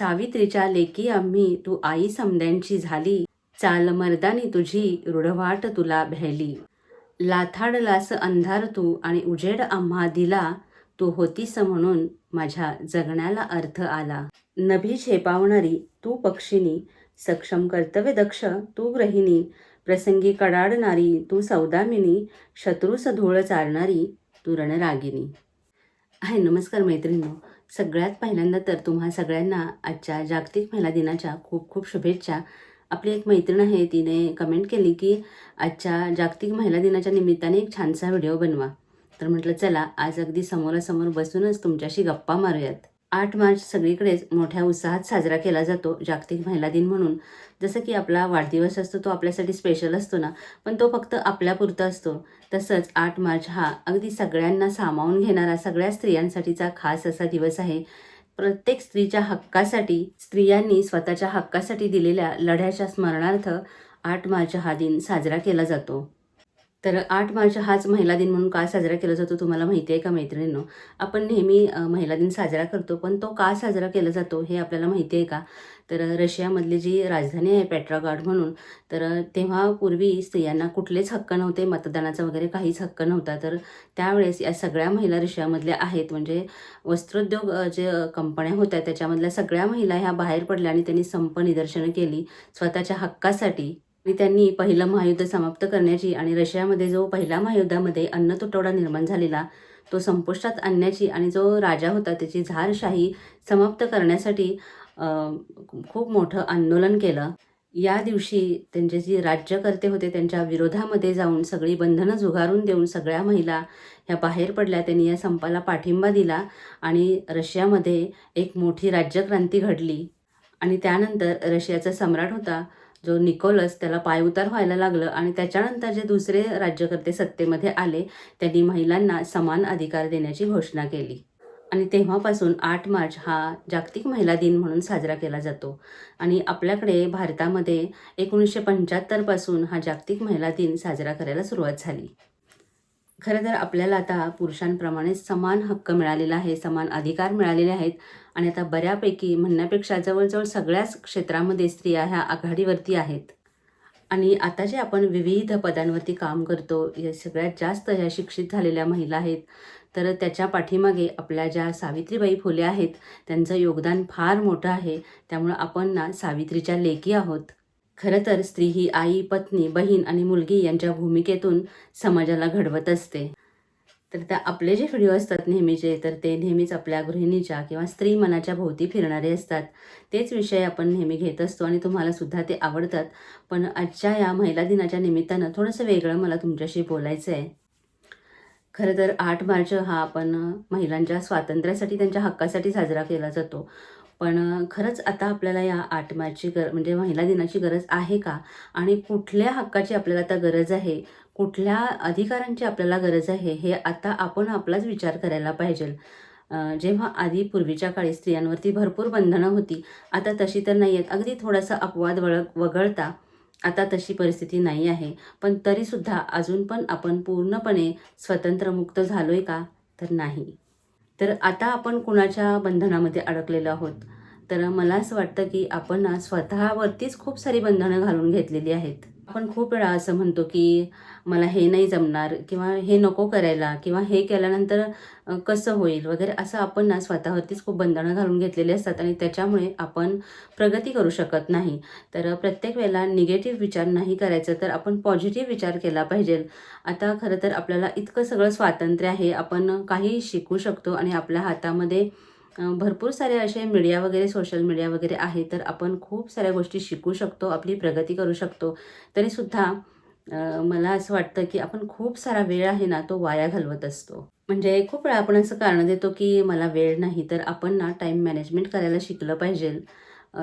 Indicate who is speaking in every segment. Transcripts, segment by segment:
Speaker 1: सावित्रीच्या लेकी आम्ही तू आई समद्यांची झाली. चाल मर्दानी तुझी रुढवाट तुला भ्याली. लाथाडलास अंधार तू आणि उजेड आम्हा दिला. तू होतीस म्हणून माझ्या जगण्याला अर्थ आला. नभी झेपावणारी तू पक्षिणी सक्षम कर्तव्य दक्ष तू गृहिणी. प्रसंगी कडाडणारी तू सौदामिनी शत्रूस धूळ चारणारी तू रणरागिनी. हाय नमस्कार मैत्रिणी सगळ्यात पहिल्यांदा तर तुम्हा सगळ्यांना आजच्या जागतिक महिला दिनाच्या खूप खूप शुभेच्छा. आपली एक मैत्रीण आहे तिने कमेंट केली की आजच्या जागतिक महिला दिनाच्या निमित्ताने एक छानसा व्हिडिओ बनवा. तर म्हटलं चला आज अगदी समोरासमोर बसूनच तुमच्याशी गप्पा मारूयात. आठ मार्च सगळीकडेच मोठ्या उत्साहात साजरा केला जातो जागतिक महिला दिन म्हणून. जसं की आपला वाढदिवस असतो तो आपल्यासाठी स्पेशल असतो ना पण तो फक्त आपल्यापुरता असतो. तसंच आठ मार्च हा अगदी सगळ्यांना सामावून घेणारा सगळ्या स्त्रियांसाठीचा खास असा दिवस आहे. प्रत्येक स्त्रीच्या हक्कासाठी स्त्रियांनी स्वतःच्या हक्कासाठी दिलेल्या लढ्याच्या स्मरणार्थ आठ मार्च हा दिन साजरा केला जातो. तर आठ मार्च हाच महिला दिन म्हणून का साजरा केला जातो तुम्हाला माहिती आहे का मैत्रिणींनो? आपण नेहमी महिला दिन साजरा करतो पण तो का साजरा केला जातो हे आपल्याला माहिती आहे का? तर रशियामधली जी राजधानी आहे पॅट्रागार्ड म्हणून तर तेव्हा पूर्वी स्त्रियांना कुठलेच हक्क नव्हते मतदानाचा वगैरे काहीच हक्क नव्हता. तर त्यावेळेस या सगळ्या महिला रशियामधल्या आहेत म्हणजे वस्त्रोद्योग जे कंपन्या होत्या त्याच्यामधल्या सगळ्या महिला ह्या बाहेर पडल्या आणि त्यांनी संप निदर्शनं केली स्वतःच्या हक्कासाठी. आणि त्यांनी पहिलं महायुद्ध समाप्त करण्याची आणि रशियामध्ये जो पहिल्या महायुद्धामध्ये अन्न तुटवडा निर्माण झालेला तो संपुष्टात आणण्याची आणि जो राजा होता त्याची झारशाही समाप्त करण्यासाठी खूप मोठं आंदोलन केलं. या दिवशी त्यांचे जे राज्यकर्ते होते त्यांच्या विरोधामध्ये जाऊन सगळी बंधनं झुगारून देऊन सगळ्या महिला ह्या बाहेर पडल्या. त्यांनी या संपाला पाठिंबा दिला आणि रशियामध्ये एक मोठी राज्यक्रांती घडली. आणि त्यानंतर रशियाचा सम्राट होता. जो निकोलस त्याला पायउतार व्हायला लागलं आणि त्याच्यानंतर जे दुसरे राज्यकर्ते सत्तेमध्ये आले त्यांनी महिलांना समान अधिकार देण्याची घोषणा केली. आणि तेव्हापासून आठ मार्च हा जागतिक महिला दिन म्हणून साजरा केला जातो. आणि आपल्याकडे भारतामध्ये एकोणीसशे पंच्याहत्तरपासून हा जागतिक महिला दिन साजरा करायला सुरुवात झाली. खरं तर आपल्याला आता पुरुषांप्रमाणे समान हक्क मिळालेला आहे समान अधिकार मिळालेले आहेत आणि आता बऱ्यापैकी म्हणण्यापेक्षा जवळजवळ सगळ्याच क्षेत्रामध्ये स्त्रिया ह्या आघाडीवरती आहेत. आणि आता जे आपण विविध पदांवरती काम करतो या सगळ्यात जास्त ह्या शिक्षित झालेल्या महिला आहेत तर त्याच्या पाठीमागे आपल्या ज्या सावित्रीबाई फुले आहेत त्यांचं योगदान फार मोठं आहे. त्यामुळं आपण ना सावित्रीच्या लेकी आहोत. खरं तर स्त्री ही आई पत्नी बहीण आणि मुलगी यांच्या भूमिकेतून समाजाला घडवत असते. तर त्या आपले जे व्हिडिओ असतात नेहमीचे तर ते नेहमीच आपल्या गृहिणीच्या किंवा स्त्री मनाच्या भोवती फिरणारे असतात. तेच विषय आपण नेहमी घेत असतो आणि तुम्हाला सुद्धा ते आवडतात. पण आजच्या या महिला दिनाच्या निमित्तानं थोडंसं वेगळं मला तुमच्याशी बोलायचं आहे खरं तर आठ मार्च हा आपण महिलांच्या स्वातंत्र्यासाठी त्यांच्या हक्कासाठी साजरा केला जातो. पण खरंच आता आपल्याला या आठ मार्चची गर म्हणजे महिला दिनाची गरज आहे का? आणि कुठल्या हक्काची आपल्याला आता गरज आहे? कुठल्या अधिकारांची आपल्याला गरज आहे? हे आता आपण आपलाच विचार करायला पाहिजे. जेव्हा आधी पूर्वीच्या काळी स्त्रियांवरती भरपूर बंधनं होती आता तशी तर नाही आहेत अगदी थोडासा अपवाद वळ वगळता आता तशी परिस्थिती नाही आहे. पण तरीसुद्धा अजून पण आपण पूर्णपणे स्वतंत्रमुक्त झालो आहे का? तर नाही. तर आता आपण कुणाच्या बंधनामध्ये अडकलेलो आहोत? तर मला असं वाटतं की आपण स्वतःवरतीच खूप सारी बंधनं घालून घेतलेली आहेत. आपण खूप वेळा असं म्हणतो की मला हे नाही जमणार किंवा हे नको करायला किंवा हे केल्यानंतर कसं होईल वगैरे असं आपण ना स्वतःवरतीच खूप बंधनं घालून घेतलेली असतात आणि त्याच्यामुळे आपण प्रगती करू शकत नाही. तर प्रत्येक वेळेला निगेटिव्ह विचार नाही करायचा तर आपण पॉझिटिव्ह विचार केला पाहिजे. आता खरं तर आपल्याला इतकं सगळं स्वातंत्र्य आहे आपण काही शिकू शकतो आणि आपल्या हातामध्ये भरपूर सारे असे मीडिया वगैरे सोशल मीडिया वगैरे आहे तर आपण खूप साऱ्या गोष्टी शिकू शकतो आपली प्रगती करू शकतो. तरीसुद्धा मला असं वाटतं की आपण खूप सारा वेळ आहे ना तो वाया घालवत असतो. म्हणजे खूप वेळा आपण असं कारण देतो की मला वेळ नाही तर आपण ना टाईम मॅनेजमेंट करायला शिकलं पाहिजे.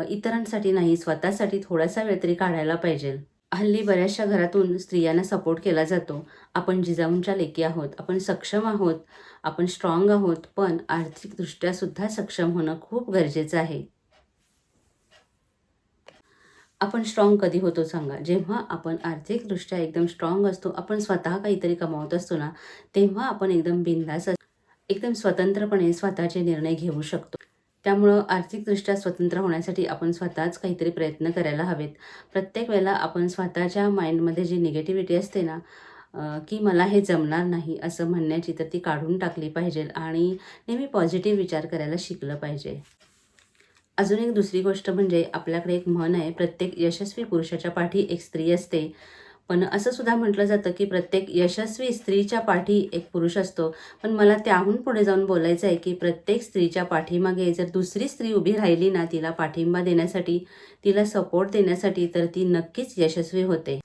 Speaker 1: इतरांसाठी नाही स्वतःसाठी थोडासा वेळ तरी काढायला पाहिजे. हल्ली बऱ्याचशा घरातून स्त्रियांना सपोर्ट केला जातो. आपण जिजाऊंच्या लेकी आहोत आपण सक्षम आहोत आपण स्ट्रॉंग आहोत पण आर्थिकदृष्ट्यासुद्धा सक्षम होणं खूप गरजेचं आहे. आपण स्ट्रॉंग कधी होतो सांगा? जेव्हा आपण आर्थिकदृष्ट्या एकदम स्ट्रॉंग असतो आपण स्वतः काहीतरी कमावत असतो ना तेव्हा आपण एकदम बिंदास एकदम स्वतंत्रपणे स्वतःचे निर्णय घेऊ शकतो. त्यामुळं आर्थिकदृष्ट्या स्वतंत्र होण्यासाठी आपण स्वतःच काहीतरी प्रयत्न करायला हवेत. प्रत्येक वेळेला आपण स्वतःच्या माइंडमध्ये जी निगेटिव्हिटी असते ना की मला हे जमणार नाही असं म्हणण्याची तर ती काढून टाकली पाहिजे आणि नेहमी पॉझिटिव्ह विचार करायला शिकलं पाहिजे. अजून एक दुसरी गोष्ट म्हणजे आपल्याकडे एक म्हण आहे प्रत्येक यशस्वी पुरुषाच्या पाठी एक स्त्री असते. पण असं सुद्धा म्हटलं जातं की प्रत्येक यशस्वी स्त्रीच्या पाठी एक पुरुष असतो. पण मला त्याहून पुढे जाऊन बोलायचं आहे की प्रत्येक स्त्रीच्या पाठीमागे जर दुसरी स्त्री उभी राहिली ना तिला पाठिंबा देण्यासाठी तिला सपोर्ट देण्यासाठी तर ती नक्कीच यशस्वी होते.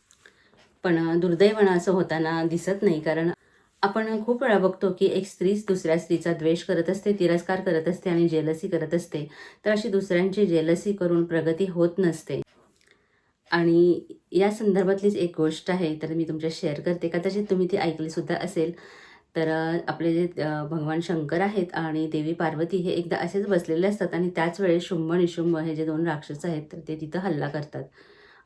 Speaker 1: पण दुर्दैवानं असं होताना दिसत नाही कारण आपण खूप वेळा बघतो की एक स्त्रीच दुसऱ्या स्त्रीचा द्वेष करत असते तिरस्कार करत असते आणि जेलसी करत असते. तर अशी दुसऱ्यांची जेलसी करून प्रगती होत नसते. आणि या संदर्भातलीच एक गोष्ट आहे तर मी तुमच्या शेअर करते. कदाचित तुम्ही ती ऐकलीसुद्धा असेल. तर आपले जे भगवान शंकर आहेत आणि देवी पार्वती हे एकदा असेच बसलेले असतात आणि त्याच वेळेस शुंभ निशुंभ हे जे दोन राक्षस आहेत तर ते तिथं हल्ला करतात.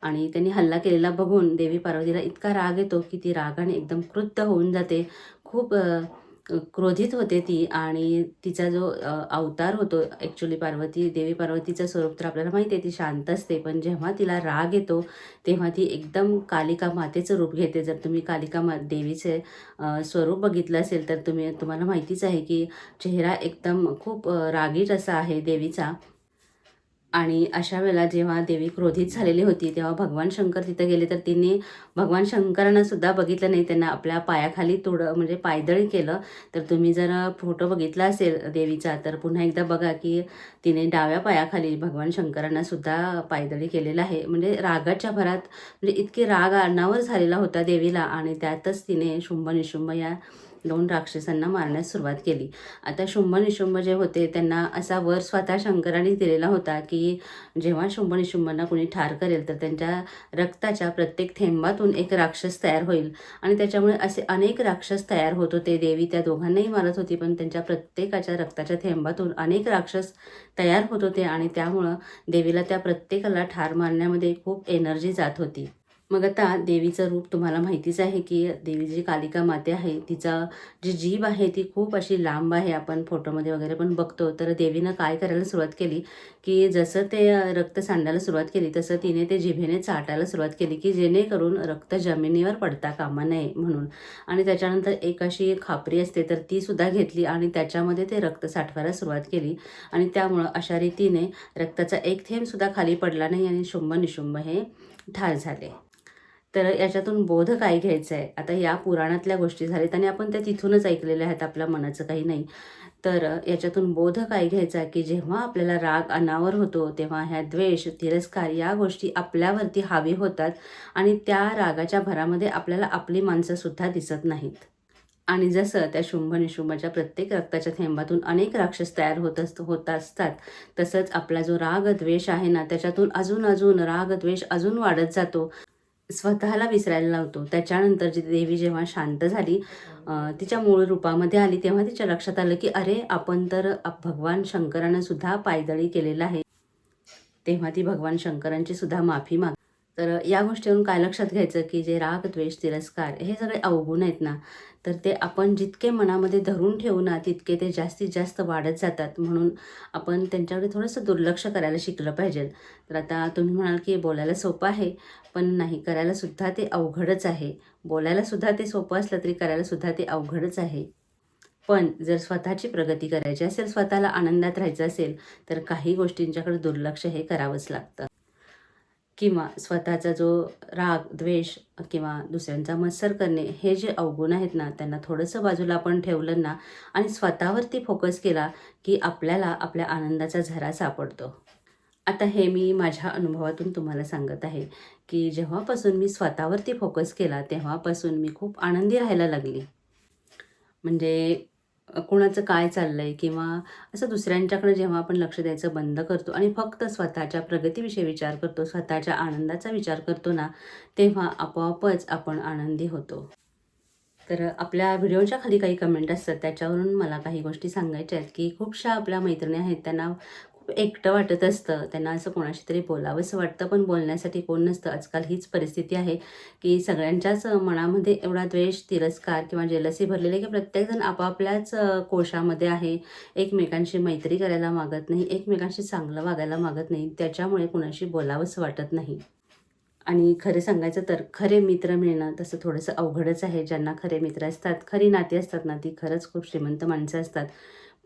Speaker 1: आणि त्यांनी हल्ला केलेला बघून देवी पार्वतीला इतका राग येतो की ती रागाने एकदम क्रुद्ध होऊन जाते. खूप क्रोधित होते ती आणि तिचा जो अवतार होतो ॲक्च्युली पार्वती देवी पार्वतीचं स्वरूप तर आपल्याला माहिती आहे ती शांत असते. पण जेव्हा तिला राग येतो तेव्हा ती एकदम कालिका मातेचं रूप घेते. जर तुम्ही कालिका मा देवीचे स्वरूप बघितलं असेल तर तुम्ही तुम्हाला माहितीच आहे की चेहरा एकदम खूप रागीट असा आहे देवीचा. आणि अशा वेळेला जेव्हा देवी क्रोधित झालेली होती तेव्हा भगवान शंकर तिथं गेले तर तिने भगवान शंकरांना सुद्धा बघितलं नाही. त्यांना आपल्या पायाखाली थोडं म्हणजे पायदळी केलं. तर तुम्ही जर फोटो बघितला असेल देवीचा तर पुन्हा एकदा बघा की तिने डाव्या पायाखाली भगवान शंकरांना सुद्धा पायदळी केलेलं आहे. म्हणजे रागाच्या भरात म्हणजे इतके राग अन्नावर झालेला होता देवीला आणि त्यातच तिने शुंभ निशुंभ या दोन राक्षसांना मारण्यास सुरुवात केली. आता शुंभ निशुंभ जे होते त्यांना असा वर स्वतः शंकराने दिलेला होता की जेव्हा शुंभ निशुंभांना कोणी ठार करेल तर त्यांच्या रक्ताच्या प्रत्येक थेंबातून एक राक्षस तयार होईल. आणि त्याच्यामुळे असे अनेक राक्षस तयार होत होते. देवी त्या दोघांनाही मारत होती पण त्यांच्या प्रत्येकाच्या रक्ताच्या थेंबातून अनेक राक्षस तयार होत होते आणि त्यामुळं देवीला त्या प्रत्येकाला ठार मारण्यामध्ये खूप एनर्जी जात होती. मग आता देवीचं रूप तुम्हाला माहितीच आहे की देवी जी कालिका माते आहे तिचा जी जीभ आहे ती खूप अशी लांब आहे. आपण फोटोमध्ये वगैरे पण बघतो. तर देवीनं काय करायला सुरुवात केली की जसं ते रक्त सांडायला सुरुवात केली तसं तिने ते जिभेने चाटायला सुरुवात केली की जेणेकरून रक्त जमिनीवर पडता कामा नये म्हणून. आणि त्याच्यानंतर एक अशी खापरी असते तर ती सुद्धा घेतली आणि त्याच्यामध्ये ते रक्त साठवायला सुरुवात केली. आणि त्यामुळं अशा रीतीने रक्ताचा एक थेंबसुद्धा खाली पडला नाही आणि शुंभ निशुंभ हे ठार झाले. तर याच्यातून बोध काय घ्यायचं आहे आता या पुराणातल्या गोष्टी झाल्यात आणि आपण त्या तिथूनच ऐकलेल्या आहेत आपल्या मनाचं काही नाही. तर याच्यातून बोध काय घ्यायचा की जेव्हा आपल्याला राग अनावर होतो तेव्हा ह्या द्वेष तिरस्कार या गोष्टी आपल्यावरती हावी होतात आणि त्या रागाच्या भरामध्ये आपल्याला आपली माणसंसुद्धा दिसत नाहीत. आणि जसं त्या शुंभ निशुंभाच्या प्रत्येक रक्ताच्या थेंबातून अनेक राक्षस तयार होत असत होत असतात तसंच आपला जो राग द्वेष आहे ना त्याच्यातून अजून अजून राग द्वेष अजून वाढत जातो. स्वतःला विसरायला लावतो. त्याच्यानंतर जी देवी जेव्हा शांत झाली तिच्या मूळ रूपामध्ये आली तेव्हा तिच्या लक्षात आलं की अरे आपण तर भगवान शंकरानं सुद्धा पायदळी केलेलं आहे. तेव्हा ती भगवान शंकरांची सुद्धा माफी माग तर या गोष्टीवरून काय लक्षात घ्यायचं की जे राग द्वेष तिरस्कार हे सगळे अवगुण आहेत ना तर ते आपण जितके मनामध्ये धरून ठेवू ना तितके ते जास्तीत जास्त वाढत जातात. म्हणून आपण त्यांच्याकडे थोडंसं दुर्लक्ष करायला शिकलं पाहिजे. तर आता तुम्ही म्हणाल की बोलायला सोपं आहे पण नाही करायलासुद्धा ते अवघडच आहे. बोलायलासुद्धा ते सोपं असलं तरी करायलासुद्धा ते अवघडच आहे. पण जर स्वतःची प्रगती करायची असेल स्वतःला आनंदात राहायचं असेल तर काही गोष्टींच्याकडे दुर्लक्ष हे करावंच लागतं. किंवा स्वतःचा जो राग द्वेष किंवा दुसऱ्यांचा मत्सर करणे हे जे अवगुण आहेत ना त्यांना थोडंसं बाजूला आपण ठेवलं ना आणि स्वतःवरती फोकस केला की आपल्याला आपल्या आनंदाचा झरा सापडतो. आता हे मी माझ्या अनुभवातून तुम्हाला सांगत आहे की जेव्हापासून मी स्वतःवरती फोकस केला तेव्हापासून मी खूप आनंदी राहायला लागली. म्हणजे कुणाचं काय चाललं आहे किंवा असं दुसऱ्यांच्याकडे जेव्हा आपण लक्ष द्यायचं बंद करतो आणि फक्त स्वतःच्या प्रगतीविषयी विचार करतो स्वतःच्या आनंदाचा विचार करतो ना तेव्हा आपोआपच आपण आनंदी होतो. तर आपल्या व्हिडिओच्या खाली काही कमेंट असतात त्याच्यावरून मला काही गोष्टी सांगायच्या आहेत की खूपशा आपल्या मैत्रिणी आहेत त्यांना एकटं वाटत असतं. त्यांना असं कोणाशी तरी बोलावंसं वाटतं. पण बोलण्यासाठी कोण नसतं. आजकाल हीच परिस्थिती आहे की सगळ्यांच्याच मनामध्ये एवढा द्वेष तिरस्कार किंवा जेलसी भरलेली आहे की प्रत्येकजण आपापल्याच कोशामध्ये आहे. एकमेकांशी मैत्री करायला मागत नाही. एकमेकांशी चांगलं वागायला मागत नाही. त्याच्यामुळे कोणाशी बोलावंसं वाटत नाही. आणि खरं सांगायचं तर खरे मित्र मिळणं तसं थोडंसं अवघडच आहे. ज्यांना खरे मित्र असतात खरी नाती असतात ना ती खरंच खूप श्रीमंत माणसं असतात.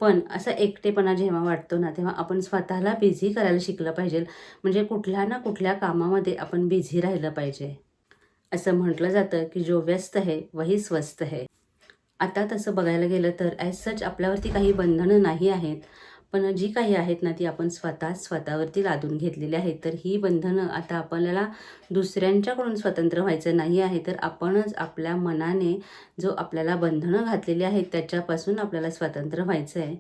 Speaker 1: पण असा एकटेपणा जेव्हा वाटतो ना तेव्हा आपण स्वतःला बिझी करायला शिकलं पाहिजे. म्हणजे कुठल्या ना कुठल्या कामामध्ये आपण बिझी राहिलं पाहिजे. असं म्हटलं जातं की जो व्यस्त आहे वही स्वस्त आहे. आता तसं बघायला गेलं तर ॲज सच आपल्यावरती काही बंधनं नाही आहेत. पण जी काही आहेत ना ती आपण स्वतः स्वतःवरती लादून घेतलेली आहेत. तर ही बंधनं आता आपल्याला दुसऱ्यांच्याकडून स्वतंत्र व्हायचं नाही आहे तर आपणच आपल्या मनाने जो आपल्याला बंधनं घातलेली आहेत त्याच्यापासून आपल्याला स्वतंत्र व्हायचं आहे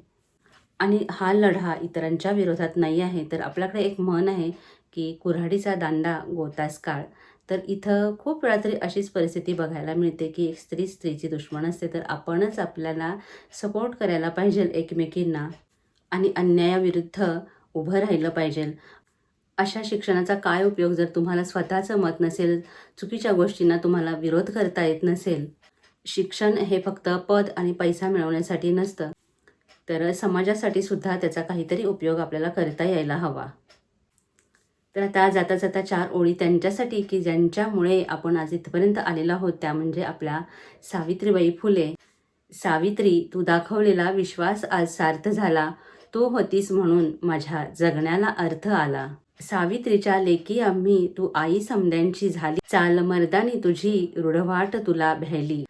Speaker 1: आणि हा लढा इतरांच्या विरोधात नाही आहे. तर आपल्याकडे एक म्हण आहे की कुऱ्हाडीचा दांडा गोतास काळ. तर इथं खूप वेळा तरी अशीच परिस्थिती बघायला मिळते की एक स्त्री स्त्रीची दुश्मन असते. तर आपणच आपल्याला सपोर्ट करायला पाहिजे एकमेकींना. आणि अन्यायाविरुद्ध उभं राहिलं पाहिजे. अशा शिक्षणाचा काय उपयोग जर तुम्हाला स्वतःचं मत नसेल चुकीच्या गोष्टींना तुम्हाला विरोध करता येत नसेल? शिक्षण हे फक्त पद आणि पैसा मिळवण्यासाठी नसतं तर समाजासाठी सुद्धा त्याचा काहीतरी उपयोग आपल्याला करता यायला हवा. तर आता जाता जाता चार ओळी त्यांच्यासाठी की ज्यांच्यामुळे आपण आज इथपर्यंत आलेलो आहोत त्या म्हणजे आपल्या सावित्रीबाई फुले. सावित्री तू दाखवलेला विश्वास आज सार्थ झाला. तू होतीस म्हणून माझ्या जगण्याला अर्थ आला. सावित्रीच्या लेकी आम्ही तू आई समद्यांची झाली. चाल मर्दानी तुझी रुढवाट तुला भ्याली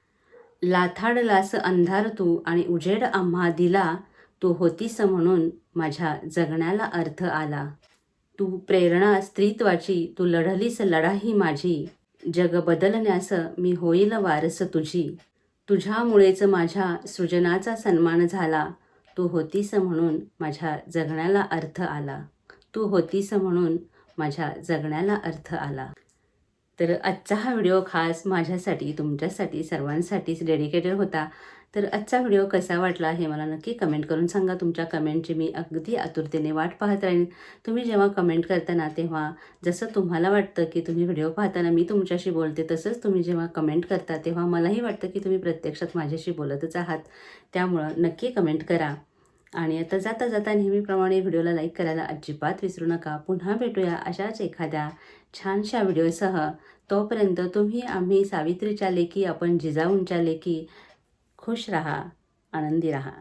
Speaker 1: लाथाडलास अंधार तू आणि उजेड आम्हा दिला. तू होतीस म्हणून माझ्या जगण्याला अर्थ आला. तू प्रेरणा स्त्रीत्वाची तू लढलीस लढाही माझी. जग बदलण्यास मी होईल वारस तुझी. तुझ्यामुळेच माझ्या सृजनाचा सन्मान झाला. तू होतीस म्हणून माझ्या जगण्याला अर्थ आला. तू होतीस म्हणून माझ्या जगण्याला अर्थ आला. तर आजचा हा व्हिडिओ खास माझ्यासाठी तुमच्यासाठी सर्वांसाठीच डेडिकेटेड होता. तर आजचा व्हिडिओ कसा वाटला हे मला नक्की कमेंट करून सांगा. तुमच्या कमेंटची मी अगदी आतुरतेने वाट पाहत राहीन. तुम्ही जेव्हा कमेंट करताना तेव्हा जसं तुम्हाला वाटतं की तुम्ही व्हिडिओ पाहताना मी तुमच्याशी बोलते तसंच तुम्ही जेव्हा कमेंट करता तेव्हा मलाही वाटतं की तुम्ही प्रत्यक्षात माझ्याशी बोलतच आहात. त्यामुळं नक्की कमेंट करा. आणि आता जाता जाता नेहमीप्रमाणे व्हिडिओला लाईक करायला अजिबात विसरू नका. पुन्हा भेटूया अशाच एखाद्या छानशा व्हिडिओसह. तोपर्यंत तुम्ही आम्ही सावित्रीच्या लेकी आपण जिजाऊंच्या लेकी खुश राहा आनंदी राहा.